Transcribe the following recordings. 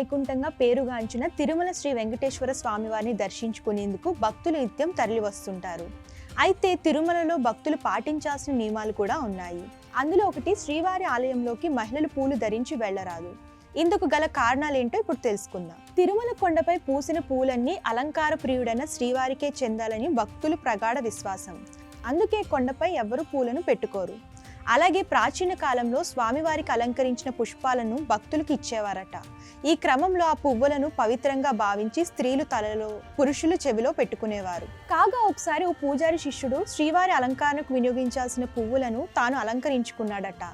వైకుంఠంగా పేరుగాంచిన తిరుమల శ్రీ వెంకటేశ్వర స్వామివారిని దర్శించుకునేందుకు భక్తులు నిత్యం తరలి వస్తుంటారు అయితే తిరుమలలో భక్తులు పాటించాల్సిన నియమాలు కూడా ఉన్నాయి. అందులో ఒకటి శ్రీవారి ఆలయంలోకి మహిళలు పూలు ధరించి వెళ్ళరాదు. ఇందుకు గల కారణాలేంటో ఇప్పుడు తెలుసుకుందాం. తిరుమల కొండపై పూసిన పూలన్నీ అలంకార ప్రియుడైన శ్రీవారికే చెందాలని భక్తులు ప్రగాఢ విశ్వాసం. అందుకే కొండపై ఎవ్వరూ పూలను పెట్టుకోరు. అలాగే ప్రాచీన కాలంలో స్వామివారికి అలంకరించిన పుష్పాలను భక్తులకు ఇచ్చేవారట. ఈ క్రమంలో ఆ పువ్వులను పవిత్రంగా భావించి స్త్రీలు తలలో పురుషులు చెవిలో పెట్టుకునేవారు. కాగా ఒకసారి ఓ పూజారి శిష్యుడు శ్రీవారి అలంకరణకు వినియోగించాల్సిన పువ్వులను తాను అలంకరించుకున్నాడట.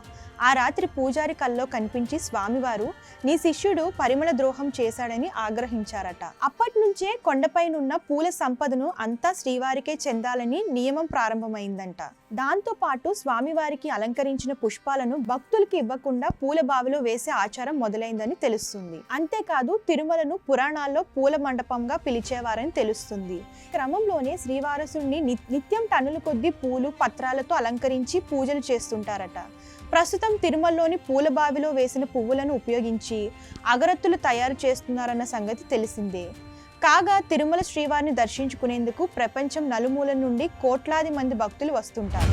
ఆ రాత్రి పూజారి కల్లో కనిపించి స్వామివారు నీ శిష్యుడు పరిమళ ద్రోహం చేశాడని ఆగ్రహించారట. అప్పటి నుంచే కొండపైనున్న పూల సంపదను అంతా శ్రీవారికే చెందాలని నియమం ప్రారంభమైందంట. దాంతో పాటు స్వామివారికి అలంకరించిన పుష్పాలను భక్తులకు ఇవ్వకుండా పూల బావిలో వేసే ఆచారం మొదలైందని తెలుస్తుంది. అంతేకాదు తిరుమలను పురాణాల్లో పూల మండపంగా పిలిచేవారని తెలుస్తుంది. క్రమంలోనే శ్రీవారసుని నిత్యం టన్నుల కొద్దీ పూలు పత్రాలతో అలంకరించి పూజలు చేస్తుంటారట. ప్రస్తుతం తిరుమలలోని పూల బావిలో వేసిన పువ్వులను ఉపయోగించి అగరత్తులు తయారు చేస్తున్నారన్న సంగతి తెలిసిందే. కాగా తిరుమల శ్రీవారిని దర్శించుకునేందుకు ప్రపంచం నలుమూల నుండి కోట్లాది మంది భక్తులు వస్తుంటారు.